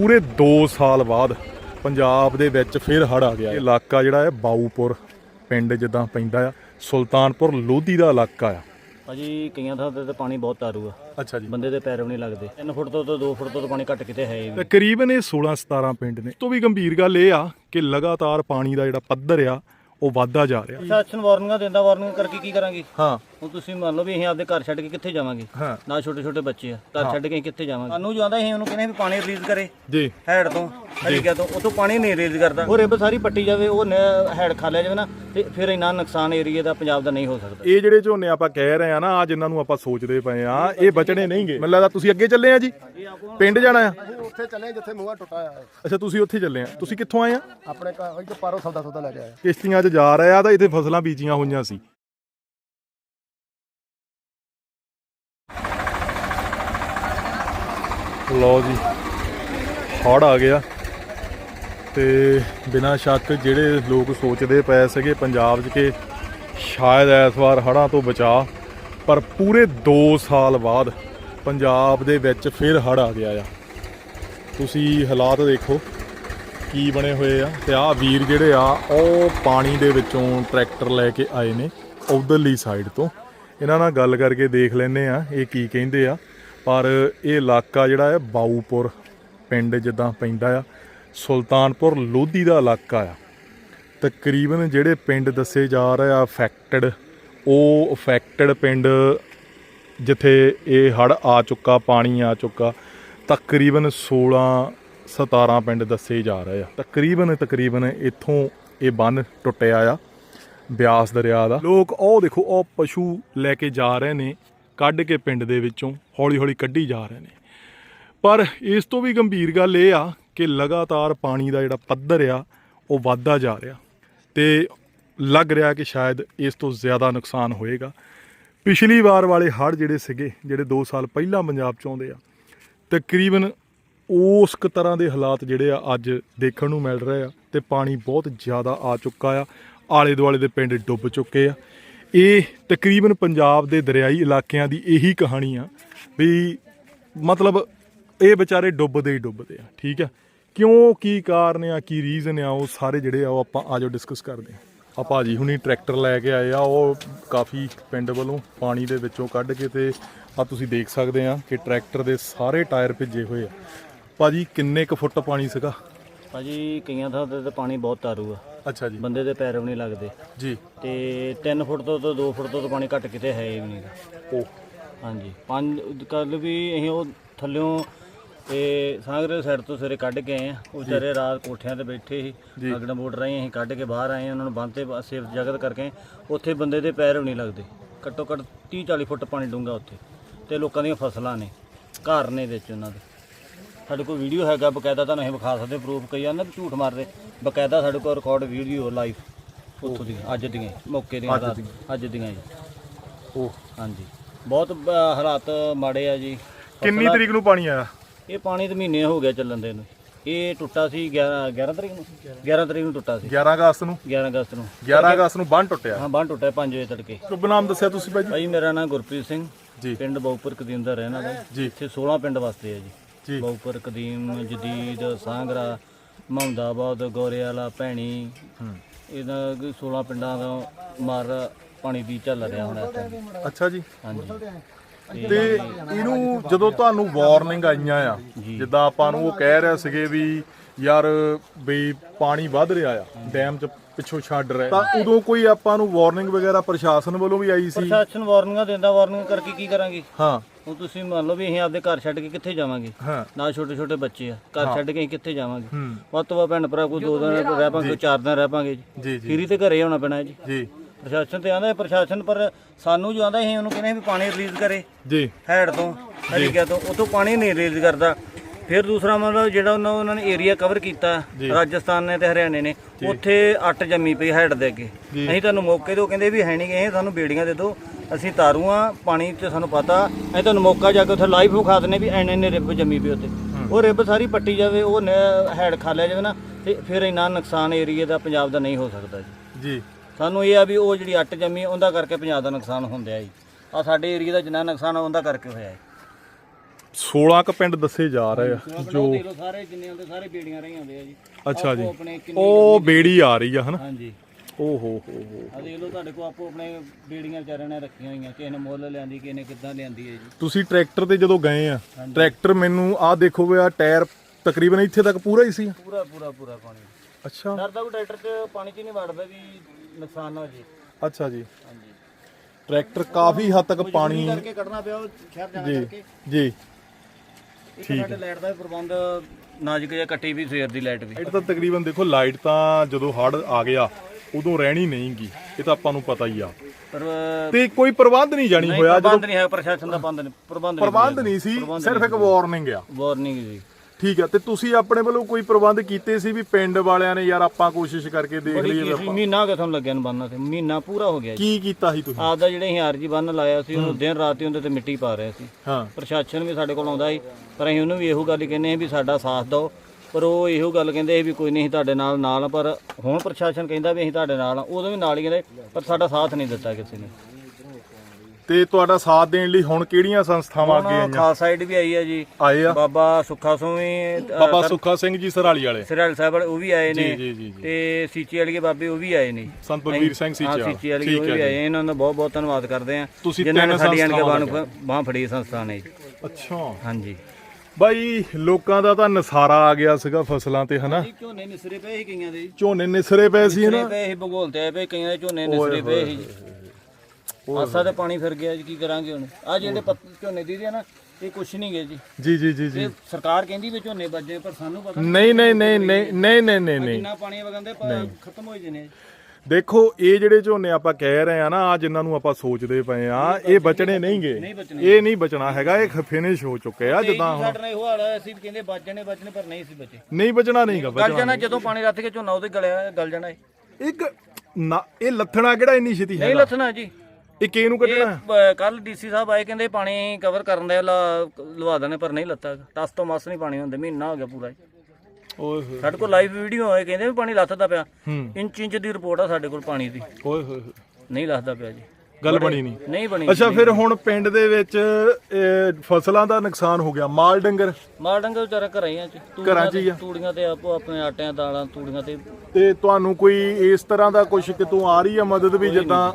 ਪੂਰੇ 2 ਸਾਲ ਬਾਅਦ ਪੰਜਾਬ ਦੇ ਵਿੱਚ ਫਿਰ ਹੜ ਆ ਗਿਆ ਇਲਾਕਾ ਜਿਹੜਾ ਹੈ ਬਾਊਪੁਰ ਪਿੰਡ ਜਿੱਦਾਂ ਪੈਂਦਾ ਆ ਸੁਲਤਾਨਪੁਰ ਲੋਧੀ ਦਾ ਇਲਾਕਾ ਆ। ਭਾਜੀ ਕਈਆਂ ਥਾਂ ਤੇ ਤਾਂ ਪਾਣੀ ਬਹੁਤ ਤਾਰੂ ਆ। ਅੱਛਾ ਜੀ। ਬੰਦੇ ਦੇ ਪੈਰ ਵੀ ਨਹੀਂ ਲੱਗਦੇ। 3 ਫੁੱਟ ਤੋਂ ਤਾਂ 2 ਫੁੱਟ ਤੋਂ ਪਾਣੀ ਘੱਟ ਕਿਤੇ ਹੈ ਤਕਰੀਬਨ ਇਹ 16 17 ਪਿੰਡ ਨੇ। ਤੋਂ ਵੀ ਗੰਭੀਰ ਗੱਲ ਇਹ ਆ ਕਿ ਲਗਾਤਾਰ ਪਾਣੀ ਦਾ ਜਿਹੜਾ ਪੱਧਰ ਆ ਉਹ ਵੱਧਦਾ ਜਾ ਰਿਹਾ। ਪ੍ਰਸ਼ਾਸਨ ਵਾਰਨਿੰਗਾਂ ਦਿੰਦਾ ਵਾਰਨਿੰਗ ਕਰਕੇ ਕੀ ਕਰਾਂਗੇ? ਹਾਂ। ਹੁਣ ਤੁਸੀਂ ਮੰਨ ਲਓ ਵੀ ਅਸੀਂ ਆਪਦੇ ਘਰ ਛੱਡ ਕੇ ਕਿੱਥੇ ਜਾਵਾਂਗੇ? ਹਾਂ। ਨਾ ਛੋਟੇ ਛੋਟੇ ਬੱਚੇ ਆ। ਘਰ ਛੱਡ ਕੇ ਅਸੀਂ ਕਿੱਥੇ ਜਾਵਾਂਗੇ? ਸਾਨੂੰ ਜੋ ਆਂਦਾ ਅਸੀਂ ਉਹਨੂੰ ਕਹਿੰਦੇ ਵੀ ਪਾਣੀ ਰਿਲੀਜ਼ ਕਰੇ। ਜੀ। ਹੈਡ ਤੋਂ ਹਰੀਕਿਆ ਤੋਂ ਉਤੋਂ ਪਾਣੀ ਨਹੀਂ ਰਿਲੀਜ਼ ਕਰਦਾ। ਉਹ ਰਿਬ ਸਾਰੀ ਪੱਟੀ ਜਾਵੇ ਉਹ ਹੈਡ ਖਾ ਲਿਆ ਜਾਵੇ ਨਾ ਤੇ ਫਿਰ ਇੰਨਾ ਨੁਕਸਾਨ ਏਰੀਆ ਦਾ ਪੰਜਾਬ ਦਾ ਨਹੀਂ ਹੋ ਸਕਦਾ। ਇਹ ਜਿਹੜੇ ਝੋਨੇ ਆਪਾਂ ਕਹਿ ਰਹੇ ਆ ਨਾ ਆ ਜਿਨ੍ਹਾਂ ਨੂੰ ਆਪਾਂ ਸੋਚਦੇ ਪਏ ਆ ਇਹ ਬਚਣੇ ਨਹੀਂਗੇ। ਮੈਨੂੰ ਲੱਗਦਾ ਤੁਸੀਂ ਅੱਗੇ ਚੱਲੇ ਆ ਜੀ। ਪਿੰਡ ਜਾਣਾ ਆ? ਉੱਥੇ ਚੱਲੇ ਜਿੱਥੇ ਮੂੰਹਾ ਟੁੱਟਾ ਆ। ਅੱਛਾ ਤੁਸੀਂ ਉੱਥੇ ਚੱਲੇ ਆ। ਤੁਸੀਂ ਕਿੱਥੋਂ ਆਏ ਆ? ਆਪਣੇ ਘਰ ਇੱਥੇ ਪਾਰੋ ਸੌਦਾ ਸੌਦਾ ਲੈ ਕੇ ਆਇਆ ਕਿਸ਼ਤੀਆਂ 'ਚ ਜਾ ਰਹੇ ਆ ਤਾਂ ਇੱਥੇ ਫਸਲਾਂ ਬੀਜੀਆਂ ਹੋਈਆਂ ਸੀ। ਲਓ ਜੀ ਹੜ ਆ ਗਿਆ। ਤੇ ਬਿਨਾਂ ਸ਼ੱਕ ਜਿਹੜੇ ਲੋਕ ਸੋਚਦੇ ਪਏ ਸੀਗੇ ਪੰਜਾਬ 'ਚ ਕਿ ਸ਼ਾਇਦ ਇਸ ਵਾਰ ਹੜ੍ਹਾਂ ਤੋਂ ਬਚਾ ਪਰ ਪੂਰੇ 2 ਸਾਲ ਬਾਅਦ ਪੰਜਾਬ ਦੇ ਵਿੱਚ ਫਿਰ ਹੜ ਆ ਗਿਆ ਆ। ਤੁਸੀਂ ਹਾਲਾਤ ਦੇਖੋ, ਕੀ ਬਣੇ ਹੋਏ ਆ। ਤੇ ਆਹ ਵੀਰ ਜਿਹੜੇ ਆ, ਉਹ ਪਾਣੀ ਦੇ ਵਿੱਚੋਂ ਟਰੈਕਟਰ ਲੈ ਕੇ ਆਏ ਨੇ ਉਧਰਲੀ ਸਾਈਡ ਤੋਂ। ਇਹਨਾਂ ਨਾਲ ਗੱਲ ਕਰਕੇ ਦੇਖ ਲੈਨੇ ਆ, ਇਹ ਕੀ ਕਹਿੰਦੇ ਆ। ਪਰ ਇਹ ਇਲਾਕਾ ਜਿਹੜਾ ਹੈ ਬਾਊਪੁਰ ਪਿੰਡ ਜਿੱਦਾਂ ਪੈਂਦਾ ਆ, ਸੁਲਤਾਨਪੁਰ ਲੋਧੀ ਦਾ ਇਲਾਕਾ ਆ। ਤਕਰੀਬਨ ਜਿਹੜੇ ਪਿੰਡ ਦੱਸੇ ਜਾ ਰਹੇ ਆ ਅਫੈਕਟਡ ਉਹ ਅਫੈਕਟਡ ਪਿੰਡ ਜਿੱਥੇ ਇਹ ਹੜ ਆ ਚੁੱਕਾ, ਪਾਣੀ ਆ ਚੁੱਕਾ, ਤਕਰੀਬਨ 16 17 ਪਿੰਡ ਦੱਸੇ ਜਾ ਰਹੇ ਆ। ਤਕਰੀਬਨ ਤਕਰੀਬਨ ਇੱਥੋਂ ਇਹ ਬੰਨ ਟੁੱਟਿਆ ਆ, ਬਿਆਸ ਦਰਿਆ ਦਾ। ਲੋਕ ਉਹ ਦੇਖੋ ਉਹ ਪਸ਼ੂ ਲੈ ਕੇ ਜਾ ਰਹੇ ਨੇ। ਕੱਢ ਕੇ ਪਿੰਡ ਦੇ ਵਿੱਚੋਂ ਹੌਲੀ ਹੌਲੀ ਕੱਢੀ ਜਾ ਰਹੇ ਨੇ। ਪਰ ਇਸ ਤੋਂ ਵੀ ਗੰਭੀਰ ਗੱਲ ਇਹ ਆ ਕਿ ਲਗਾਤਾਰ ਪਾਣੀ ਦਾ ਜਿਹੜਾ ਪੱਧਰ ਆ, ਉਹ ਵੱਧਦਾ ਜਾ ਰਿਹਾ ਤੇ ਲੱਗ ਰਿਹਾ ਕਿ ਸ਼ਾਇਦ ਇਸ ਤੋਂ ਜ਼ਿਆਦਾ ਨੁਕਸਾਨ ਹੋਏਗਾ। ਪਿਛਲੀ ਵਾਰ ਵਾਲੇ ਹੜ੍ਹ ਜਿਹੜੇ ਸੀਗੇ, ਜਿਹੜੇ 2 ਸਾਲ ਪਹਿਲਾਂ ਪੰਜਾਬ ਚ ਆਉਂਦੇ ਆ, ਤਕਰੀਬਨ ਉਸ ਕ ਤਰ੍ਹਾਂ ਦੇ ਹਾਲਾਤ ਜਿਹੜੇ ਆ ਅੱਜ ਦੇਖਣ ਨੂੰ ਮਿਲ ਰਹੇ ਆ ਤੇ ਪਾਣੀ ਬਹੁਤ ਜ਼ਿਆਦਾ ਆ ਚੁੱਕਾ ਆ। ਆਲੇ ਦੁਆਲੇ ਦੇ ਪਿੰਡ ਡੁੱਬ ਚੁੱਕੇ ਆ। ਇਹ ਤਕਰੀਬਨ ਪੰਜਾਬ ਦੇ ਦਰਿਆਈ ਇਲਾਕਿਆਂ ਦੀ ਇਹੀ ਕਹਾਣੀ ਆ ਵੀ ਮਤਲਬ ਇਹ ਵਿਚਾਰੇ ਡੁੱਬਦੇ ਹੀ ਡੁੱਬਦੇ ਆ, ਠੀਕ ਆ? ਕਿਉਂ, ਕੀ ਕਾਰਨ ਆ, ਕੀ ਰੀਜ਼ਨ ਆ, ਉਹ ਸਾਰੇ ਜਿਹੜੇ ਆ, ਉਹ ਆਪਾਂ ਆਜੋ ਡਿਸਕਸ ਕਰਦੇ ਆ। ਆ ਭਾਜੀ ਹੁਣੀ ਟਰੈਕਟਰ ਲੈ ਕੇ ਆਏ ਆ, ਉਹ ਕਾਫੀ ਪਿੰਡ ਵੱਲੋਂ ਪਾਣੀ ਦੇ ਵਿੱਚੋਂ ਕੱਢ ਕੇ ਤੇ ਆ ਤੁਸੀਂ ਦੇਖ ਸਕਦੇ ਆ ਕਿ ਟਰੈਕਟਰ ਦੇ ਸਾਰੇ ਟਾਇਰ ਭਿੱਜੇ ਹੋਏ ਆ। ਭਾਜੀ ਕਿੰਨੇ ਕੁ ਫੁੱਟ ਪਾਣੀ ਸੀਗਾ? ਭਾਜੀ ਕਈਆਂ ਥਾਂ ਤੇ ਤਾਂ ਪਾਣੀ ਬਹੁਤ ਤਾਰੂ ਆ। ਅੱਛਾ ਜੀ। ਬੰਦੇ ਦੇ ਪੈਰ ਵੀ ਨਹੀਂ ਲੱਗਦੇ। ਜੀ। ਤੇ 3 ਫੁੱਟ ਤੋਂ ਤਾਂ 2 ਫੁੱਟ ਤੋਂ ਤਾਂ ਪਾਣੀ ਘੱਟ ਕਿਤੇ ਹੈ ਹੀ ਨਹੀਂ। ਉਹ ਹਾਂਜੀ। ਪੰਜ ਕੱਲ ਵੀ ਅਸੀਂ ਉਹ ਥੱਲਿਓਂ ਇਹ ਸਾਗਰੇ ਸਾਈਡ ਤੋਂ ਸਵੇਰੇ ਕੱਢ ਕੇ ਆਏ ਆ। ਉਹ ਵਿਚਾਰੇ ਰਾਤ ਕੋਠਿਆਂ ਤੇ ਬੈਠੇ ਸੀ। ਅਗੜਾ ਬੋਟ ਰਾਹੀਂ ਅਸੀਂ ਕੱਢ ਕੇ ਬਾਹਰ ਆਏ ਉਹਨਾਂ ਨੂੰ ਬੰਨ੍ਹ ਤੇ ਸੇਫ ਜਗਤ ਕਰਕੇ ਉੱਥੇ ਬੰਦੇ ਦੇ ਪੈਰ ਵੀ ਨਹੀਂ ਲੱਗਦੇ। ਘੱਟੋ ਘੱਟ 30 40 ਫੁੱਟ ਪਾਣੀ ਡੂੰਘਾ ਉੱਥੇ। ਤੇ ਲੋਕਾਂ ਦੀਆਂ ਫਸਲਾਂ ਨੇ। ਘਰ ਨੇ ਵਿੱਚ ਉਹਨਾਂ ਦੇ। ਸਾਡੇ ਕੋਲ ਵੀਡੀਓ ਹੈਗਾ ਬਕਾਇਦਾ ਤੁਹਾਨੂੰ ਅਸੀਂ ਵਿਖਾ ਸਕਦੇ ਪ੍ਰੂਫ ਕਈ ਜਾਂਦੇ ਵੀ ਝੂਠ ਮਾਰਦੇ। ਬਕਾਇਦਾ ਸਾਡੇ ਕੋਲ ਰਿਕਾਰਡ ਵੀਡੀਓ ਲਾਈਵ ਉੱਥੋਂ ਦੀ ਅੱਜ ਦੀਆਂ ਮੌਕੇ ਦੀਆਂ ਰਾਤ- ਅੱਜ ਦੀਆਂ ਜੀ। ਉਹ ਹਾਂਜੀ। ਬਹੁਤ ਹਾਲਾਤ ਮਾੜੇ ਆ ਜੀ। ਕਿੰਨੀ ਫਸਲਾਂ- ਤਰੀਕ ਨੂੰ ਪਾਣੀ ਆਇਆ? ਇਹ ਪਾਣੀ ਤਾਂ ਮਹੀਨੇ ਹੋ ਗਿਆ ਚੱਲਣ ਦੇ ਨੂੰ। ਇਹ ਟੁੱਟਾ ਸੀ 11 11 ਤਰੀਕ ਨੂੰ? 11 ਤਰੀਕ ਨੂੰ ਟੁੱਟਾ ਸੀ। 11 ਅਗਸਤ ਨੂੰ? 11 ਅਗਸਤ ਨੂੰ। 11 ਅਗਸਤ ਨੂੰ ਬੰਨ ਟੁੱਟਿਆ? ਹਾਂ ਬੰਨ ਟੁੱਟਾ 5 ਵਜੇ ਤੜਕੇ। ਸ਼ੁਭ ਨਾਮ ਦੱਸਿਆ ਤੁਸੀਂ ਭਾਜੀ ਭਾਈ ਮੇਰਾ ਨਾਮ ਗੁਰਪ੍ਰੀਤ ਸਿੰਘ। ਜੀ। ਪਿੰਡ ਕਦੀਮ ਦਾ ਰਹਿਣ ਵਾਲਾ। ਜੀ। ਇੱਥੇ 16 ਪਿੰਡ ਵਸਦੇ ਆ ਜੀ। ਬਹੁਪੁਰ ਕਦੀਮ ਜਦੀਦ ਸਾਂਗਰਾ ਮਹਮਦਾਬਾਦ ਗੋਰੇਵਾਲਾ ਭੈਣੀ। ਕੋਈ 16 ਪਿੰਡਾਂ ਦਾ ਮਾਰ ਪਾਣੀ ਦੀ ਚੱਲ ਰਿਹਾ ਹੁਣ time। ਅੱਛਾ ਜੀ। ਹਾਂਜੀ। ਤੇ ਇਹਨੂੰ ਜਦੋਂ ਤੁਹਾਨੂੰ ਵਾਰਨਿੰਗ ਆਈਆਂ ਆ ਜਿੱਦਾਂ ਆਪਾਂ ਨੂੰ ਉਹ ਕਹਿ ਰਹੇ ਸੀਗੇ ਵੀ ਯਾਰ ਵੀ ਪਾਣੀ ਵੱਧ ਰਿਹਾ ਆ ਡੈਮ ਚ ਪਿੱਛੋਂ ਛੱਡ ਰਿਹਾ ਤਾਂ ਉਦੋਂ ਕੋਈ ਆਪਾਂ ਨੂੰ ਵਾਰਨਿੰਗ ਵਗੈਰਾ ਪ੍ਰਸ਼ਾਸਨ ਵੱਲੋਂ ਵੀ ਆਈ ਸੀ? ਪ੍ਰਸ਼ਾਸਨ ਵਾਰਨਿੰਗਾਂ ਦਿੰਦਾ ਵਾਰਨਿੰਗ ਕਰਕੇ ਕੀ ਕਰਾਂਗੇ? ਹਾਂ। ਹੁਣ ਤੁਸੀਂ ਮੰਨ ਲਓ ਵੀ ਅਸੀਂ ਆਪਦੇ ਘਰ ਛੱਡ ਕੇ ਕਿੱਥੇ ਜਾਵਾਂਗੇ? ਹਾਂ। ਨਾ ਛੋਟੇ ਛੋਟੇ ਬੱਚੇ ਆ ਘਰ ਛੱਡ ਕੇ ਅਸੀਂ ਕਿੱਥੇ ਜਾਵਾਂਗੇ? ਹੂੰ। ਵੱਧ ਤੋਂ ਵੱਧ ਭੈਣ ਭਰਾ ਕੋਈ ਦੋ ਦਿਨ ਰਹਿ ਪਾਂਗੇ ਕੋਈ ਚਾਰ ਦਿਨ ਰਹਿ ਪਾਂਗੇ ਜੀ। ਜੀ ਹੀ ਤੇ ਘਰੇ ਆਉਣਾ ਪੈਣਾ ਜੀ। ਜੀ। ਪ੍ਰਸ਼ਾਸਨ ਤੇ ਆਂਦਾ ਪ੍ਰਸ਼ਾਸਨ ਪਰ ਸਾਨੂੰ ਜੋ ਆਂਦਾ ਅਸੀਂ ਉਹਨੂੰ ਕਹਿੰਦੇ ਵੀ ਪਾਣੀ ਰਿਲੀਜ਼ ਕਰੇ। ਜੀ। ਹੈਡ ਤੋਂ ਹਰੀਕਿਆ ਤੋਂ ਉਤੋਂ ਪਾਣੀ ਨਹੀਂ ਰਿਲੀਜ਼ ਕਰਦਾ। ਫਿਰ ਦੂਸਰਾ ਮਤਲਬ ਜਿਹੜਾ ਉਹਨਾਂ ਉਹਨਾਂ ਨੇ ਏਰੀਆ ਕਵਰ ਕੀਤਾ ਰਾਜਸਥਾਨ ਨੇ ਤੇ ਹਰਿਆਣੇ ਨੇ ਉੱਥੇ ਅੱਟ ਜੰਮੀ ਪਈ ਹੈਡ ਦੇ ਅੱਗੇ। ਅਸੀਂ ਤੁਹਾਨੂੰ ਮੌਕੇ ਤੋਂ ਕਹਿੰਦੇ ਵੀ ਹੈ ਨਹੀਂ ਗਏ ਸਾਨੂੰ ਬੇੜੀਆਂ ਦੇ ਦਿਓ ਅਸੀਂ ਤਾਰੂਆਂ ਪਾਣੀ ਤੇ ਸਾਨੂੰ ਪਤਾ ਅਸੀਂ ਤੁਹਾਨੂੰ ਮੌਕਾ ਜਾ ਕੇ ਉੱਥੇ ਲਾਈਵ ਵਿਖਾ ਦਨੇ ਵੀ ਐਨੇ ਐਨੇ ਰਿਬ ਜੰਮੀ ਪਈ ਉੱਥੇ। ਉਹ ਰਿਬ ਸਾਰੀ ਪੱਟੀ ਜਾਵੇ ਉਹ ਹੈਡ ਖਾ ਲਿਆ ਜਾਵੇ ਨਾ ਤੇ ਫਿਰ ਇੰਨਾ ਨੁਕਸਾਨ ਏਰੀਆ ਦਾ ਪੰਜਾਬ ਦਾ ਨਹੀਂ ਹੋ ਸਕਦਾ ਜੀ। ਜੀ। ਸਾਨੂੰ ਇਹ ਆ ਵੀ ਉਹ ਜਿਹੜੀ ਅੱਟ ਜੰਮੀ ਉਹਦਾ ਕਰਕੇ ਪੰਜਾਬ ਦਾ ਨੁਕਸਾਨ ਹੁੰਦਾ ਹੈ ਜੀ। ਆ ਸਾਡੇ ਏਰੀਆ ਦਾ ਜਿੰਨਾ ਨੁਕਸਾਨ ਉਹਦਾ ਕਰਕੇ ਹੋਇਆ ਹੈ 16 ਕ ਪਿੰਡ ਦੱਸੇ ਜਾ ਰਹੇ ਆ ਜੋ ਸਾਰੇ ਜਿੰਨੇ ਹੁੰਦੇ ਸਾਰੇ ਬੇੜੀਆਂ ਰਹੀ ਹੁੰਦੇ ਆ ਜੀ। ਅੱਛਾ ਜੀ। ਆਪੋ ਆਪਣੇ ਕਿੰਨੀ ਉਹ ਬੇੜੀ ਆ ਰਹੀ ਆ ਹਨਾ? ਹਾਂਜੀ। ਓ ਹੋ ਹੋ ਹੋ ਆ ਦੇਖ ਲਓ ਤੁਹਾਡੇ ਕੋਲ ਆਪੋ ਆਪਣੇ ਬੇੜੀਆਂ ਵਿਚਾਰਿਆਂ ਨੇ ਰੱਖੀਆਂ ਹੋਈਆਂ ਕਿਸੇ ਨੇ ਮੁੱਲ ਲਿਆਂਦੀ ਕਿਸੇ ਨੇ ਕਿੱਦਾਂ ਲਿਆਂਦੀ ਹੈ ਜੀ। ਤੁਸੀਂ ਟਰੈਕਟਰ ਤੇ ਜਦੋਂ ਗਏ ਆ ਟਰੈਕਟਰ ਮੈਨੂੰ ਆਹ ਦੇਖੋ ਵੀ ਆ ਟਾਇਰ ਤਕਰੀਬਨ ਇੱਥੇ ਤੱਕ ਪੂਰਾ ਹੀ ਸੀ? ਪੂਰਾ ਪੂਰਾ ਪੂਰਾ ਪਾਣੀ। ਅੱਛਾ। ਡਰਦਾ ਕੋਈ ਟਰੈਕਟਰ 'ਚ ਪਾਣੀ 'ਚ ਨਹੀਂ ਵੜਦਾ ਵੀ ਨੁਕਸਾਨ ਨਾ ਹੋ ਜੇ। ਅੱਛਾ ਜੀ। ਹਾਂਜੀ। ਟਰੈਕਟਰ ਕਾਫੀ ਹੱਦ ਤੱਕ ਪਾਣੀ ਕਰਕੇ ਕੱਢਣਾ ਪਿਆ ਉਹ ਸ਼ਹਿਰ ਜਾਣਾ ਜੀ ਕਰਕੇ। ਜੀ। ਇੱਕ ਸਾਡੇ ਲਾਈਟ ਦਾ ਵੀ ਪ੍ਰਬੰਧ ਨਾਜ਼ੁਕ ਜਿਹਾ ਕੱਟੀ ਵੀ ਸਵੇਰ ਦੀ ਲਾਈਟ ਵੀ। ਲਾਈਟ ਤਾਂ ਤਕਰੀਬਨ ਦੇਖੋ ਲਾਈਟ ਤਾਂ ਜਦੋਂ ਹੜ ਆ ਗਿਆ ਉਦੋਂ ਰਹਿਣੀ ਨਹੀਂਗੀ। ਇਹ ਤਾਂ ਆਪਾਂ ਨੂੰ ਪਤਾ ਹੀ ਆ। ਪਰ ਤੇ ਕੋਈ ਪ੍ਰਬੰਧ ਨਹੀਂ ਜਾਣੀ ਨਹੀਂ ਹੋਇਆ ਜਦੋਂ ਪ੍ਰਬੰਧ ਨਹੀਂ ਹੈ ਪ੍ਰਸ਼ਾਸਨ ਦਾ ਬੰਦ ਨਹੀਂ ਪ੍ਰਬੰਧ ਪ੍ਰਬੰਧ ਨਹੀਂ ਸੀ ਸਿਰਫ ਇੱਕ ਵਾਰਨਿੰਗ ਆ। ਵਾਰਨਿੰਗ ਜੀ। ਠੀਕ ਆ ਤੇ ਤੁਸੀਂ ਆਪਣੇ ਵੱਲੋਂ ਕੋਈ ਪ੍ਰਬੰਧ ਕੀਤੇ ਸੀ ਵੀ ਪਿੰਡ ਵਾਲਿਆਂ ਨੇ ਯਾਰ ਆਪਾਂ ਕੋਸ਼ਿਸ਼ ਕਰਕੇ ਦੇਖ ਬੜੀ ਲਈਏ ਵੀ ਕੀ ਸੀ, ਮਹੀਨਾ ਕਿ ਤੁਹਾਨੂੰ ਲੱਗਿਆ ਨੂੰ ਬੰਨਣਾ ਸੀ ਮਹੀਨਾ ਪੂਰਾ ਹੋ ਗਿਆ ਜੀ। ਕੀ ਕੀਤਾ ਸੀ ਤੁਸੀਂ? ਆਪਦਾ ਜਿਹੜੇ ਅਸੀਂ ਆਰਜੀ ਬੰਨ ਲਾਇਆ ਸੀ ਉਹਨੂੰ ਦਿਨ ਰਾਤ ਹੀ ਉਹਦੇ ਤੇ ਮਿੱਟੀ ਪਾ ਰਹੇ ਸੀ। ਹਾਂ। ਪ੍ਰਸ਼ਾਸਨ ਵੀ ਸਾਡੇ ਕੋਲ ਆਉਂਦਾ ਸੀ ਪਰ ਅਸੀਂ ਉਹਨੂੰ ਵੀ ਇਹੋ ਗੱਲ ਹੀ ਕਹਿੰਦੇ ਹਾਂ ਵੀ ਸਾਡਾ ਸਾਥ ਦਿਓ। ਪਰ ਉਹ ਇਹੋ ਗੱਲ ਕਹਿੰਦੇ ਸੀ ਵੀ ਕੋਈ ਨਹੀਂ ਅਸੀਂ ਤੁਹਾਡੇ ਨਾਲ ਨਾਲ ਪਰ ਹੁਣ ਪ੍ਰਸ਼ਾਸਨ ਕਹਿੰਦਾ ਵੀ ਅਸੀਂ ਤੁਹਾਡੇ ਨਾਲ ਆ ਉਦੋਂ ਵੀ ਨਾਲ ਹੀ ਕਹਿੰਦੇ ਪਰ ਸਾਡਾ ਸਾਥ ਨਹੀਂ ਦਿੱਤਾ ਕਿਸੇ ਨੇ। ਤੇ ਤੁਹਾਡਾ ਸਾਥ ਦੇਣ ਲਈ ਹੁਣ ਕਿਹੜੀਆਂ ਸੰਸਥਾਵਾਂ ਅੱਗੇ ਆਈਆਂ? ਖਾਸ ਸਾਈਡ ਵੀ ਆਈ ਹੈ ਜੀ। ਆਏ ਆ? ਬਾਬਾ ਸੁੱਖਾ ਸਿੰਘ ਵੀ ਬਾਬਾ ਸੁੱਖਾ ਸਿੰਘ ਜੀ ਸਰਾਲੀ ਵਾਲੇ। ਸਿਰਾਲ ਸਾਹਿਬ ਵਾਲੇ ਉਹ ਵੀ ਆਏ ਨੇ। ਤੇ ਸੀਚੀ ਵਾਲੇ ਬਾਬੇ ਉਹ ਵੀ ਆਏ ਨੇ। ਸੰਤ ਬਲਵੀਰ ਸਿੰਘ ਸੀਚਾ ਸੀਚੀ ਵਾਲੇ ਉਹ ਵੀ ਆਏ ਇਹਨਾਂ ਦਾ ਬਹੁਤ ਬਹੁਤ ਧੰਨਵਾਦ ਕਰਦੇ ਆ ਜਿਨ੍ਹਾਂ ਨੇ ਸਾਡੀ ਆਣ ਕੇ ਸੰਸਥਾਵਾਂ ਬਾਹ ਫੜੀ ਸੰਸਥਾ ਨੇ। ਅੱਛਾ। ਹਾਂਜੀ। ਬਾਈ ਲੋਕਾਂ ਦਾ ਤਾਂ ਨਸਾਰਾ ਆ ਗਿਆ ਸੀਗਾ ਫਸਲਾਂ ਤੇ ਹਨਾ? ਝੋਨੇ ਨਿਸਰੇ ਪਏ ਸੀ ਕਈਆਂ ਦੇ। ਝੋਨੇ ਨਿਸਰੇ ਪਏ ਸੀ ਨਿਸਰੇ ਹਨਾ ਪਏ ਸੀ ਭੂਗੋਲ ਤੇ ਪਏ ਕਈਆਂ ਦੇ ਝੋਨੇ ਨਿਸਰੇ ਪਏ ਸੀ। ਆਸਾ ਤੇ ਪਾਣੀ ਫਿਰ ਗਿਆ ਜੀ ਕੀ ਕਰਾਂਗੇ ਹੁਣ? ਆ ਜਿਹੜੇ ਪੱਤ- ਝੋਨੇ ਦੀ ਦੇ ਨਾ ਇਹ ਕੁਛ ਨਹੀਂ ਗਏ ਜੀ। ਜੀ ਜੀ ਜੀ ਜੀ। ਇਹ ਸਰਕਾਰ ਕਹਿੰਦੀ ਵੀ ਝੋਨੇ ਵੱਜੇ ਪਰ ਸਾਨੂੰ ਪਤਾ ਨਹੀਂ ਨਹੀਂ ਨਹੀਂ ਨਹੀਂ ਨਹੀਂ ਨਹੀਂ ਨਹੀਂ ਨਹੀਂ ਕਿੰਨਾ ਪਾਣੀ ਵਗੰਦੇ ਪਰ ਖਤਮ ਹੋ ਜਨੇ ਦੇਖੋ ਇਹ ਜਿਹੜੇ ਝੋਨੇ ਆਪਾਂ ਕਹਿ ਰਹੇ ਆ ਨਾ ਆ ਜਿਨ੍ਹਾਂ ਨੂੰ ਆਪਾਂ ਸੋਚਦੇ ਪਏ ਆ ਇਹ ਬਚਣੇ ਨਹੀਂਗੇ। ਨਹੀਂ ਬਚਣੇ। ਇਹ ਨਹੀਂ ਬਚਣਾ ਹੈਗਾ ਇਹ ਫਿਨਿਸ਼ ਹੋ ਚੁੱਕੇ ਆ ਜਿੱਦਾਂ ਹੁਣ। ਸਾਡੇ ਨਾਲ ਇਹੋ ਹਾਲ ਹੋਇਆ ਸੀ ਵੀ ਕਹਿੰਦੇ ਬਚਣੇ ਬਚਣੇ ਪਰ ਨਹੀਂ ਸੀ ਬਚੇ। ਨਹੀਂ ਬਚਣਾ ਨਹੀਂਗਾ ਗਲ ਜਾਣਾ ਜਦੋਂ ਪਾਣੀ ਰੱਥ ਕੇ ਝੋਨਾ ਉਹਦੇ ਗਲਿਆ ਗਲ ਜਾਣਾ ਇਹ। ਇੱਕ ਨਾ ਇਹ ਲੱਥਣਾ ਕਿਹੜਾ ਇੰਨੀ ਛੇਤੀ ਨਹੀਂ ਹੈਗਾ? ਲੱਥਣਾ ਜੀ। ਇਹ ਕੇ ਨੂੰ ਕੱਢਣਾ? ਇਹ ਕੱਲ ਡੀਸੀ ਸਾਹਿਬ ਆਏ ਕਹਿੰਦੇ ਪਾਣੀ ਕਵਰ ਕਰਨ ਦੇ ਲਵਾ ਦੇਣੇ ਪਰ ਨਹੀਂ ਲੱਤਾ। ਟਸ ਤੋਂ ਮਸ ਨਹੀਂ ਪਾਣੀ ਹੁੰਦੇ ਮਹੀਨਾ ਹੋ ਗਿਆ ਪੂਰਾ। ਓਏ ਹੋਏ। ਸਾਡੇ ਕੋਲ ਲਾਈਵ ਵੀਡੀਓ ਆਏ ਕਹਿੰਦੇ ਵੀ ਪਾਣੀ ਲੱਥਦਾ ਪਿਆ। ਹੂੰ। ਇੰਚ ਇੰਚ ਦੀ ਰਿਪੋਰਟ ਆ ਸਾਡੇ ਕੋਲ ਪਾਣੀ ਦੀ। ਓਏ ਹੋਏ ਹੋਏ। ਨਹੀਂ ਲੱਥਦਾ ਪਿਆ ਜੀ। ਗੱਲ ਬਣੀ ਨਹੀਂ। ਨਹੀਂ ਬਣੀ ਅੱਛਾ ਫਿਰ ਹੁਣ ਪਿੰਡ ਦੇ ਵਿੱਚ ਇਹ, ਫਸਲਾਂ ਦਾ ਨੁਕਸਾਨ ਹੋ ਗਿਆ। ਮਾਲ ਡੰਗਰ? ਮਾਲ ਡੰਗਰ ਵਿਚਾਰਾ ਘਰਾਂ ਹੀ ਆ ਚ ਘਰਾਂ 'ਚ ਹੀ ਆ। ਤੂੜੀਆਂ ਤੇ ਆਪੋ ਆਪਣੇ ਆਟਿਆਂ ਦਾਲਾਂ ਤੂੜੀਆਂ ਤੇ ਤੇ ਤੁਹਾਨੂੰ ਕੋਈ ਇਸ ਤਰ੍ਹਾਂ ਦਾ ਕੁਝ ਕਿਤੋਂ ਆ ਰਹੀ ਆ ਮਦਦ ਵੀ ਜਿੱਦਾਂ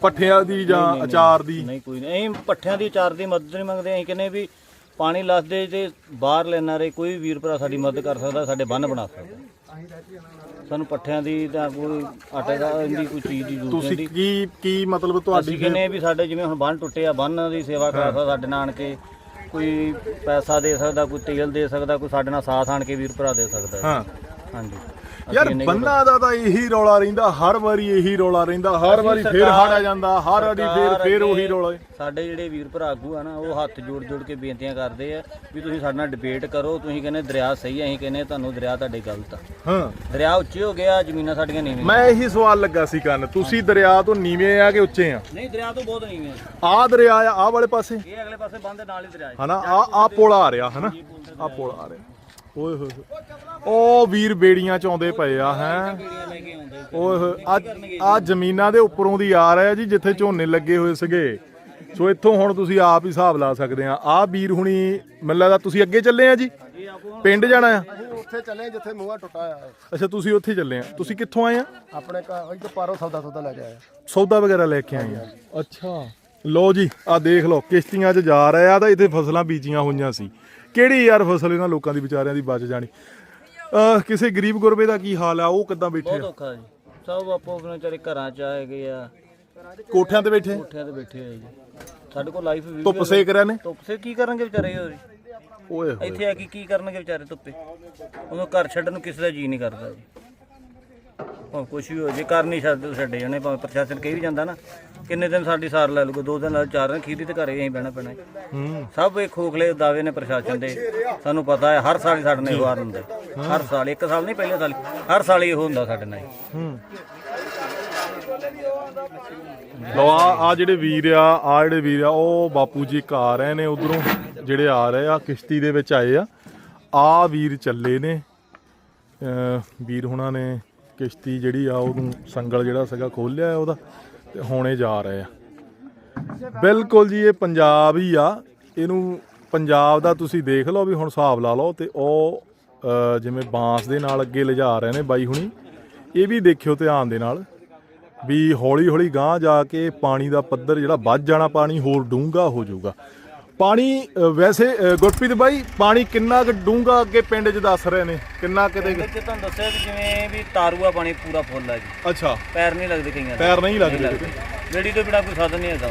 ਪੱਠਿਆਂ ਦੀ ਜਾਂ ਅਚਾਰ ਦੀ? ਨਹੀਂ ਕੋਈ ਨਹੀਂ। ਅਸੀਂ ਪੱਠਿਆਂ ਦੀ ਚਾਰ ਦੀ ਮਦਦ ਨਹੀਂ ਮੰਗਦੇ। ਅਸੀਂ ਕਹਿੰਦੇ ਵੀ ਪਾਣੀ ਲੱਥਦੇ ਤੇ ਬਾਹਰ ਲੈਣਾ ਰੇ ਕੋਈ ਵੀਰ ਭਰਾ ਸਾਡੀ ਮਦਦ ਕਰ ਸਕਦਾ ਸਾਡੇ ਬੰਨ ਬਣਾ ਸਕਦਾ। ਸਾਨੂੰ ਪੱਠਿਆਂ ਦੀ ਜਾਂ ਕੋਈ ਆਟੇ ਦਾ ਇੰਦੀ ਕੋਈ ਚੀਜ਼ ਦੀ ਜ਼ਰੂਰਤ ਤੁਸੀਂ ਨਹੀਂ ਕੀ ਕੀ ਮਤਲਬ ਤੁਹਾਡੀ ਅਸੀਂ ਕਹਿੰਦੇ ਵੀ ਸਾਡੇ ਜਿਵੇਂ ਹੁਣ ਬੰਨ ਟੁੱਟੇ ਆ ਬੰਨ ਦੀ ਸੇਵਾ ਕਰਾ ਸਕਦਾ ਸਾਡੇ ਨਾਲ ਕੇ ਕੋਈ ਪੈਸਾ ਦੇ ਸਕਦਾ ਕੋਈ ਤੇਲ ਦੇ ਸਕਦਾ ਕੋਈ ਸਾਡੇ ਨਾਲ ਸਾਥ ਆਣ ਕੇ ਵੀਰ ਭਰਾ ਦੇ ਸਕਦਾ। ਹਾਂ। ਹਾਂਜੀ। ਯਾਰ ਬੰਨਾ ਦਾ ਤਾਂ ਇਹੀ ਰੌਲਾ ਰਹਿੰਦਾ ਹਰ ਵਾਰੀ ਇਹੀ ਰੌਲਾ ਰਹਿੰਦਾ ਹਰ ਵਾਰੀ ਫੇਰ ਹੜ ਆ ਜਾਂਦਾ ਹਰ ਵਾਰੀ ਫੇਰ ਫੇਰ ਉਹੀ ਰੌਲਾ। ਸਾਡੇ ਜਿਹੜੇ ਵੀਰ ਭਰਾ ਆਗੂ ਆ ਨਾ ਉਹ ਹੱਥ ਜੋੜ ਜੋੜ ਕੇ ਬੇਨਤੀਆਂ ਕਰਦੇ ਆ ਵੀ ਤੁਸੀਂ ਸਾਡੇ ਨਾਲ ਡਿਬੇਟ ਕਰੋ ਤੁਸੀਂ ਕਹਿੰਦੇ ਦਰਿਆ ਸਹੀ ਆ ਅਸੀਂ ਕਹਿੰਦੇ ਤੁਹਾਨੂੰ ਦਰਿਆ ਤੁਹਾਡੇ ਗਲਤ ਆ। ਹਾਂ। ਦਰਿਆ ਉੱਚੇ ਹੋ ਗਿਆ ਜ਼ਮੀਨਾਂ ਸਾਡੀਆਂ ਨੀਵੀਆਂ। ਮੈਂ ਇਹੀ ਸਵਾਲ ਲੱਗਾ ਸੀ ਕੰਨ ਤੁਸੀਂ ਦਰਿਆ ਤੋਂ ਨੀਵੇਂ ਆ ਕਿ ਉੱਚੇ ਆ? ਨਹੀਂ ਦਰਿਆ ਤੋਂ ਬਹੁਤ ਨੀਵੀਆਂ ਆਹ ਦਰਿਆ ਆ ਆਹ ਵਾਲੇ ਪਾਸੇ? ਇਹ ਅਗਲੇ ਪਾਸੇ ਬੰਦ ਨਾਲ ਹੀ ਦਰਿਆ ਹੈ ਹਨਾ ਆ ਆ ਪੁਲ ਆ ਰਿਹਾ ਹਨਾ? ਆ ਪੁਲ ਆ ਰਿਹਾ। ਓਏ ਹੋਏ। ਉਹ ਵੀਰ ਬੇੜੀਆਂ ਚ ਆਉਂਦੇ ਪਏ ਆ ਹੈ? ਬੇੜੀਆਂ ਲੈ ਕੇ ਆਉਂਦੇ ਓਏ ਹੋਏ ਆ ਜ਼ਮੀਨਾਂ ਦੇ ਉੱਪਰੋਂ ਦੀ ਆ ਰਿਹਾ ਜੀ ਜਿੱਥੇ ਝੋਨੇ ਲੱਗੇ ਹੋਏ ਸੀਗੇ। ਸੋ ਇੱਥੋਂ ਹੁਣ ਤੁਸੀਂ ਆਪ ਹੀ ਹਿਸਾਬ ਲਾ ਸਕਦੇ ਆ। ਆ ਵੀਰ ਹੁਣੀ ਮੈਨੂੰ ਲੱਗਦਾ ਤੁਸੀਂ ਅੱਗੇ ਚੱਲੇ ਆ ਜੀ? ਪਿੰਡ ਜਾਣਾ ਆ? ਉੱਥੇ ਚੱਲੇ ਜਿੱਥੇ ਮੂੰਹਾ ਟੁੱਟਾ ਆ। ਅੱਛਾ ਤੁਸੀਂ ਉੱਥੇ ਚੱਲੇ ਆ। ਤੁਸੀਂ ਕਿੱਥੋਂ ਆਏ ਆ? ਆਪਣੇ ਘਰ ਇੱਥੇ ਪਾਰੋ ਸੌਦਾ ਸੌਦਾ ਲੈ ਕੇ ਆਇਆ ਸੌਦਾ ਵਗੈਰਾ ਲੈ ਕੇ ਆਏ ਆ। ਅੱਛਾ। ਲਓ ਜੀ ਆ ਦੇਖ ਲਓ ਕਿਸ਼ਤੀਆਂ 'ਚ ਜਾ ਰਹੇ ਆ ਤਾਂ ਇੱਥੇ ਫਸਲਾਂ ਬੀਜੀਆਂ ਹੋਈਆਂ ਸੀ। ਕਿਹੜੀ ਯਾਰ ਫਸਲ ਇਹਨਾਂ ਲੋਕਾਂ ਦੀ ਵਿਚਾਰਿਆਂ ਦੀ ਬਚ ਜਾਣੀ? ਅਹ ਕਿਸੇ ਗਰੀਬ ਗੁਰਬੇ ਦਾ ਕੀ ਹਾਲ ਆ? ਉਹ ਕਿੱਦਾਂ ਬੈਠੇ ਬਹੁਤ ਆ ਔਖਾ ਜੀ। ਸਭ ਆਪੋ ਆਪਣੇ ਵਿਚਾਰੇ ਘਰਾਂ ਚ ਆਏ ਗਏ ਆ। ਕੋਠਿਆਂ ਤੇ ਬੈਠੇ? ਕੋਠਿਆਂ ਤੇ ਬੈਠੇ ਆ ਜੀ। ਸਾਡੇ ਕੋਲ ਲਾਈਫ ਵੀ ਧੁੱਪ ਸੇਕ ਰਹੇ ਨੇ? ਧੁੱਪ ਸੇ ਕੀ ਕਰਨਗੇ ਵਿਚਾਰੇ ਓਏ ਹੋਏ। ਇੱਥੇ ਆ ਕੇ ਕੀ ਕਰਨਗੇ ਵਿਚਾਰੇ ਧੁੱਪੇ? ਉਹਨੂੰ ਘਰ ਛੱਡਣ ਨੂੰ ਕਿਸੇ ਦਾ ਜੀ ਨਹੀਂ ਕਰਦਾ ਜੀ। ਉਹ ਕੁਛ ਵੀ ਹੋ ਜੇ ਕਰ ਨਹੀਂ ਸਕਦੇ ਛੱਡੇ ਜਾਣੇ ਭਾਵੇਂ ਪ੍ਰਸ਼ਾਸਨ ਕਹੀ ਵੀ ਜਾਂਦਾ ਨਾ ਕਿੰਨੇ ਦਿਨ ਸਾਡੀ ਸਾਰ ਲੈ ਲੂਗਾ ਦੋ ਦਿਨ ਨਾਲ ਚਾਰ ਦਿਨ ਖੀਰੀ ਤੇ ਘਰੇ ਅਸੀਂ ਬਹਿਣਾ ਪੈਣਾ। ਜੀ। ਹੂੰ। ਸਭ ਇਹ ਖੋਖਲੇ ਦਾਅਵੇ ਨੇ ਪ੍ਰਸ਼ਾਸਨ ਦੇ। ਸਾਨੂੰ ਪਤਾ ਹੈ ਹਰ ਸਾਲ ਹੀ ਸਾਡੇ ਨਾਲ ਇਹ ਵਾਰ ਹੁੰਦਾ ਹਰ ਸਾਲ ਇੱਕ ਸਾਲ ਨਹੀਂ ਪਹਿਲੇ ਸਾਲ ਹਰ ਸਾਲ ਹੀ ਇਹੋ ਹੁੰਦਾ ਸਾਡੇ ਨਾਲ। ਹੂੰ। ਲੋ ਆ ਆ ਜਿਹੜੇ ਵੀਰ ਆ ਆ ਜਿਹੜੇ ਵੀਰ ਆ ਉਹ ਬਾਪੂ ਜੀ ਇੱਕ ਆ ਰਹੇ ਨੇ ਉਧਰੋਂ ਜਿਹੜੇ ਆ ਰਹੇ ਆ ਕਿਸ਼ਤੀ ਦੇ ਵਿੱਚ ਆਏ ਆ। ਆ ਵੀਰ ਚੱਲੇ ਨੇ। ਅਹ ਵੀਰ ਹੁਣਾਂ ਨੇ ਕਿਸ਼ਤੀ ਜਿਹੜੀ ਆ, ਉਹਨੂੰ ਸੰਗਲ ਜਿਹੜਾ ਸੀਗਾ ਖੋਲਿਆ ਉਹਦਾ ਤੇ ਹੁਣੇ ਜਾ ਰਹੇ ਆ। ਬਿਲਕੁਲ ਜੀ, ਇਹ ਪੰਜਾਬ ਹੀ ਆ। ਇਹਨੂੰ ਪੰਜਾਬ ਦਾ ਤੁਸੀਂ ਦੇਖ ਲਓ ਵੀ ਹੁਣ ਹਿਸਾਬ ਲਾ ਲਓ ਤੇ ਉਹ ਜਿਵੇਂ ਬਾਂਸ ਦੇ ਨਾਲ ਅੱਗੇ ਲਿਜਾ ਰਹੇ ਨੇ ਬਾਈ ਹੁਣੀ, ਇਹ ਵੀ ਦੇਖਿਓ ਧਿਆਨ ਦੇ ਨਾਲ ਵੀ ਹੌਲੀ ਹੌਲੀ ਗਾਂ ਜਾ ਕੇ ਪਾਣੀ ਦਾ ਪੱਧਰ ਜਿਹੜਾ ਵੱਧ ਜਾਣਾ, ਪਾਣੀ ਹੋਰ ਡੂੰਘਾ ਹੋ ਜਾਊਗਾ। ਪਾਣੀ ਅ, ਵੈਸੇ ਅ, ਗੁਰਪ੍ਰੀਤ ਬਾਈ ਪਾਣੀ ਕਿੰਨਾ ਕੁ ਡੂੰਘਾ ਅੱਗੇ ਪਿੰਡ 'ਚ ਦੱਸ ਰਹੇ ਨੇ? ਕਿੰਨਾ ਕਿਤੇ ਪਿੰਡ 'ਚ ਤੁਹਾਨੂੰ ਦੱਸਿਆ ਵੀ ਜਿਵੇਂ ਵੀ ਤਾਰੂਆ ਪਾਣੀ ਪੂਰਾ ਫੁੱਲ ਹੈ ਜੀ। ਅੱਛਾ। ਪੈਰ ਨਹੀਂ ਲੱਗਦੇ ਕਈਆਂ ਦੇ। ਪੈਰ ਨਹੀਂ ਲੱਗਦੇ ਬੇੜੀ ਤੋਂ ਬਿਨਾ ਕੋਈ ਸਾਧਨ ਨਹੀਂ ਹੈਗਾ।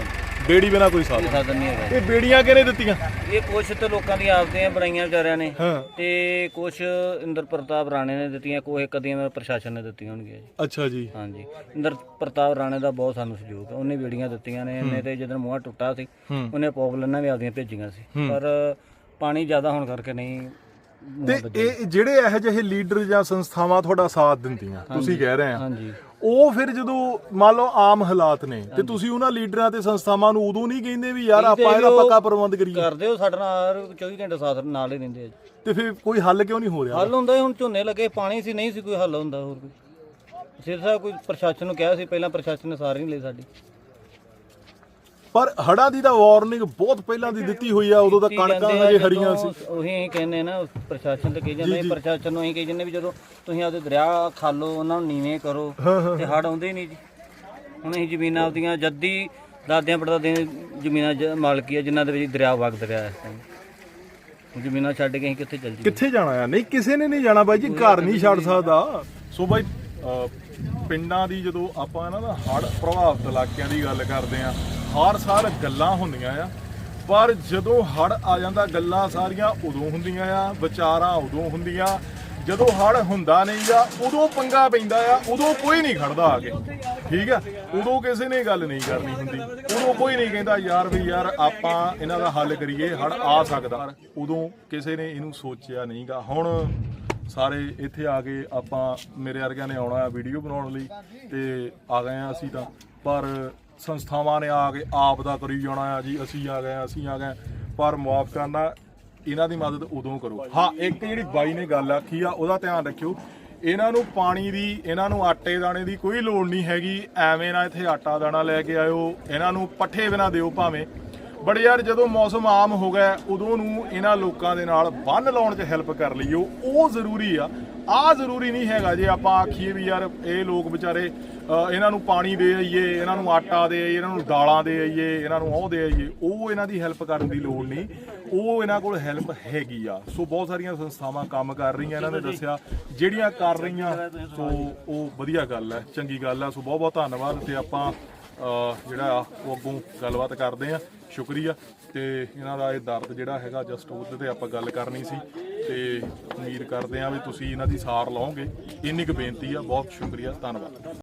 ਬੇੜੀ ਬਿਨਾ ਕੋਈ ਸਾਧਨ ਸਾਧਨ ਨਹੀਂ ਹੈਗਾ। ਇਹ ਬੇੜੀਆਂ ਕਿਹਨੇ ਦਿੱਤੀਆਂ? ਇਹ ਕੁਛ ਤੇ ਲੋਕਾਂ ਦੀ ਆਪਦੀਆਂ ਬਣਾਈਆਂ ਵਿਚਾਰਿਆਂ ਨੇ। ਹਾਂ। ਤੇ ਕੁਛ ਇੰਦਰ ਪ੍ਰਤਾਪ ਰਾਣੇ ਨੇ ਦਿੱਤੀਆਂ ਕੋਈ ਇੱਕ ਅੱਧੀਆਂ ਪ੍ਰਸ਼ਾਸਨ ਨੇ ਦਿੱਤੀਆਂ ਹੋਣਗੀਆਂ ਜੀ। ਅੱਛਾ ਜੀ। ਹਾਂਜੀ। ਇੰਦਰ ਪ੍ਰਤਾਪ ਰਾਣੇ ਦਾ ਬਹੁਤ ਸਾਨੂੰ ਸਹਿਯੋਗ ਹੈ ਉਹਨੇ ਬੇੜੀਆਂ ਦਿੱਤੀਆਂ ਨੇ ਇਹਨੇ ਤੇ ਜਦੋਂ ਮੂੰਹ ਟੁੱਟਾ ਸੀ ਹੂੰ। ਉਹਨੇ ਪੌਪਲਨਾਂ ਵੀ ਆਪਦੀਆਂ ਭੇਜੀਆਂ ਸੀ। ਪਰ ਪਾਣੀ ਜ਼ਿਆਦਾ ਹੋਣ ਕਰਕੇ ਨਹੀਂ ਤੇ ਇਹ ਜਿਹੜੇ ਇਹੋ ਜਿਹੇ ਲੀਡਰ ਜਾਂ ਸੰਸਥਾਵਾਂ ਤੁਹਾਡਾ ਸਾਥ ਦਿੰਦੀਆਂ ਤੁਸੀਂ ਕਹਿ ਰਹੇ ਆ। ਹਾਂਜੀ। ਉਹ ਫਿਰ ਜਦੋਂ ਮੰਨ ਲਓ ਆਮ ਹਾਲਾਤ ਨੇ ਤੇ ਤੁਸੀਂ ਉਹਨਾਂ ਲੀਡਰਾਂ ਤੇ ਸੰਸਥਾਵਾਂ ਨੂੰ ਉਦੋਂ ਨਹੀਂ ਕਹਿੰਦੇ ਵੀ ਯਾਰ ਆਪਾਂ ਇਹਦਾ ਪੱਕਾ ਪ੍ਰਬੰਧ ਕਰੀਏ। ਕਰਦੇ ਹੋ ਸਾਡੇ ਨਾਲ ਹਰ 24 ਘੰਟੇ ਸਾਥ ਨਾਲ ਹੀ ਰਹਿੰਦੇ ਆ ਜੀ। ਤੇ ਫਿਰ ਕੋਈ ਹੱਲ ਕਿਉਂ ਨਹੀਂ ਹੋ ਰਿਹਾ? ਹੱਲ ਹੁੰਦਾ ਸੀ, ਹੁਣ ਝੋਨੇ ਲੱਗੇ ਪਾਣੀ ਸੀ ਨਹੀਂ ਸੀ ਕੋਈ ਹੱਲ ਹੁੰਦਾ ਹੋਰ ਕੋਈ। ਸਿਰਫ ਕੋਈ ਪ੍ਰਸ਼ਾਸਨ ਨੂੰ ਕਿਹਾ ਸੀ ਪਹਿਲਾਂ ਪ੍ਰਸ਼ਾਸਨ ਨੇ ਸਾਰੇ ਨਹੀਂ ਲਈ ਸਾਡੀ। ਪਰ ਹੜਾਂ ਦੀ ਤਾਂ ਵਾਰਨਿੰਗ ਬਹੁਤ ਪਹਿਲਾਂ ਦੀ ਦਿੱਤੀ ਹੋਈ ਆ ਉਦੋਂ ਤਾਂ ਕਣਕਾਂ ਹਜੇ ਹਰੀਆਂ ਸੀ। ਉਹੀ ਅਸੀਂ ਕਹਿੰਦੇ ਨਾ ਪ੍ਰਸ਼ਾਸਨ ਤੇ ਕਹੀ ਜਾਂਦੇ ਪ੍ਰਸ਼ਾਸਨ ਨੂੰ ਅਸੀਂ ਕਹੀ ਜਾਂਦੇ ਵੀ ਜਦੋਂ ਤੁਸੀਂ ਆਪਦੇ ਦਰਿਆ ਖਾਲੋ ਉਹਨਾਂ ਨੂੰ ਨੀਵੇਂ ਕਰੋ ਤੇ ਹੜ ਆਉਂਦੇ ਨਹੀਂ ਜੀ। ਹੁਣ ਅਸੀਂ ਜ਼ਮੀਨਾਂ ਆਪਦੀਆਂ ਜੱਦੀ ਦਾਦਿਆਂ ਪੜਦਾਦਿਆਂ ਦੀਆਂ ਜ਼ਮੀਨਾਂ ਮਾਲਕੀ ਆ ਜਿਨ੍ਹਾਂ ਦੇ ਵਿੱਚ ਦਰਿਆ ਵਗਦ ਰਿਹਾ ਇਸ ਟਾਈਮ ਜ਼ਮੀਨਾਂ ਛੱਡ ਕੇ ਅਸੀਂ ਕਿੱਥੇ ਚੱਲ ਜੀ ਕਿੱਥੇ ਜਾਣਾ ਆ? ਨਹੀਂ ਕਿਸੇ ਨੇ ਨਹੀਂ ਜਾਣਾ ਬਾਈ ਜੀ ਘਰ ਨਹੀਂ ਛੱਡ ਸਕਦਾ। ਸੋ ਬਾਈ ਪਿੰਡਾਂ ਦੀ ਜਦੋਂ ਆਪਾਂ ਇਹਨਾਂ ਦਾ ਹੜ ਪ੍ਰਭਾਵਿਤ ਇਲਾਕਿਆਂ ਦੀ ਗੱਲ ਕਰਦੇ ਆ ਹਰ ਸਾਲ ਗੱਲਾਂ ਹੁੰਦੀਆਂ ਆ, ਪਰ ਜਦੋਂ ਹੜ ਆ ਜਾਂਦਾ, ਗੱਲਾਂ ਸਾਰੀਆਂ ਉਦੋਂ ਹੁੰਦੀਆਂ ਆ, ਵਿਚਾਰਾਂ ਉਦੋਂ ਹੁੰਦੀਆਂ। ਜਦੋਂ ਹੜ ਹੁੰਦਾ ਨਹੀਂ ਆ, ਉਦੋਂ ਪੰਗਾ ਪੈਂਦਾ ਆ, ਉਦੋਂ ਕੋਈ ਨਹੀਂ ਖੜਦਾ ਆ ਕੇ ਠੀਕ ਆ? ਉਦੋਂ ਕਿਸੇ ਨੇ ਗੱਲ ਨਹੀਂ ਕਰਨੀ ਹੁੰਦੀ। ਉਦੋਂ ਕੋਈ ਨਹੀਂ ਕਹਿੰਦਾ, ਯਾਰ ਵੀ ਯਾਰ, ਆਪਾਂ ਇਹਨਾਂ ਦਾ ਹੱਲ ਕਰੀਏ ਹੜ ਆ ਸਕਦਾ। ਉਦੋਂ ਕਿਸੇ ਨੇ ਇਹਨੂੰ ਸੋਚਿਆ ਨਹੀਂਗਾ ਹੁਣ ਸਾਰੇ ਇੱਥੇ ਆ ਕੇ ਆਪਾਂ ਮੇਰੇ ਵਰਗਿਆਂ ਨੇ ਆਉਣਾ ਆ ਵੀਡੀਓ ਬਣਾਉਣ ਲਈ ਤੇ ਆ ਗਏ ਆ ਅਸੀਂ ਤਾਂ। ਪਰ ਸੰਸਥਾਵਾਂ ਨੇ ਆ ਕੇ ਆਪ ਦਾ ਕਰੀ ਜਾਣਾ ਆ ਜੀ, ਅਸੀਂ ਆ ਗਏ ਅਸੀਂ ਆ ਗਏ ਪਰ ਮੁਆਫ ਕਰਨਾ ਇਹਨਾਂ ਦੀ ਮਦਦ ਉਦੋਂ ਕਰੋ। ਹਾਂ, ਇੱਕ ਜਿਹੜੀ ਬਾਈ ਨੇ ਗੱਲ ਆਖੀ ਆ, ਉਹਦਾ ਧਿਆਨ ਰੱਖਿਓ। ਇਹਨਾਂ ਨੂੰ ਪਾਣੀ ਦੀ, ਇਹਨਾਂ ਨੂੰ ਆਟੇ ਦਾਣੇ ਦੀ ਕੋਈ ਲੋੜ ਨਹੀਂ ਹੈਗੀ। ਐਵੇਂ ਨਾ ਇੱਥੇ ਆਟਾ ਦਾਣਾ ਲੈ ਕੇ ਆਇਓ, ਇਹਨਾਂ ਨੂੰ ਪੱਠੇ ਬਿਨਾ ਦਿਓ ਭਾਵੇਂ। ਬਟ ਯਾਰ, ਜਦੋਂ ਮੌਸਮ ਆਮ ਹੋ ਗਿਆ, ਉਦੋਂ ਨੂੰ ਇਹਨਾਂ ਲੋਕਾਂ ਦੇ ਨਾਲ ਬੰਨ ਲਾਉਣ 'ਚ ਹੈਲਪ ਕਰ ਲਈਓ। ਉਹ ਜ਼ਰੂਰੀ ਆ ਆ ਜ਼ਰੂਰੀ ਨਹੀਂ ਹੈਗਾ ਜੇ ਆਪਾਂ ਆਖੀਏ ਵੀ ਯਾਰ ਇਹ ਲੋਕ ਵਿਚਾਰੇ ਇਹਨਾਂ ਨੂੰ ਪਾਣੀ ਦੇ ਆਈਏ, ਇਹਨਾਂ ਨੂੰ ਆਟਾ ਦੇ ਆਈਏ, ਇਹਨਾਂ ਨੂੰ ਦਾਲਾਂ ਦੇ ਆਈਏ, ਇਹਨਾਂ ਨੂੰ ਉਹ ਦੇ ਆਈਏ, ਉਹ ਇਹਨਾਂ ਦੀ ਹੈਲਪ ਕਰਨ ਦੀ ਲੋੜ ਨਹੀਂ। ਉਹ ਇਹਨਾਂ ਕੋਲ ਹੈਲਪ ਹੈਗੀ ਆ। ਸੋ ਬਹੁਤ ਸਾਰੀਆਂ ਸੰਸਥਾਵਾਂ ਕੰਮ ਕਰ ਰਹੀਆਂ, ਇਹਨਾਂ ਨੇ ਦੱਸਿਆ। ਜਿਹੜੀਆਂ ਕਰ ਰਹੀਆਂ, ਸੋ ਉਹ ਵਧੀਆ ਗੱਲ ਹੈ, ਚੰਗੀ ਗੱਲ ਹੈ। ਸੋ ਬਹੁਤ ਬਹੁਤ ਧੰਨਵਾਦ ਤੇ ਆਪਾਂ ਜਿਹੜਾ ਆ, ਉਹ ਅੱਗੋਂ ਗੱਲਬਾਤ ਕਰਦੇ ਆ ਸ਼ੁਕਰੀਆ। ਤੇ ਇਹਨਾਂ ਦਾ ਇਹ ਦਰਦ ਜਿਹੜਾ ਹੈਗਾ ਜਸਟ ਉਹਦੇ ਤੇ ਆਪਾਂ ਗੱਲ ਕਰਨੀ ਸੀ। ਤੇ ਉਮੀਦ ਕਰਦੇ ਹਾਂ ਵੀ ਤੁਸੀਂ ਇਹਨਾਂ ਦੀ ਸਾਰ ਲਓਗੇ। ਇੰਨੀ ਕੁ ਬੇਨਤੀ ਆ, ਬਹੁਤ ਸ਼ੁਕਰੀਆ, ਧੰਨਵਾਦ।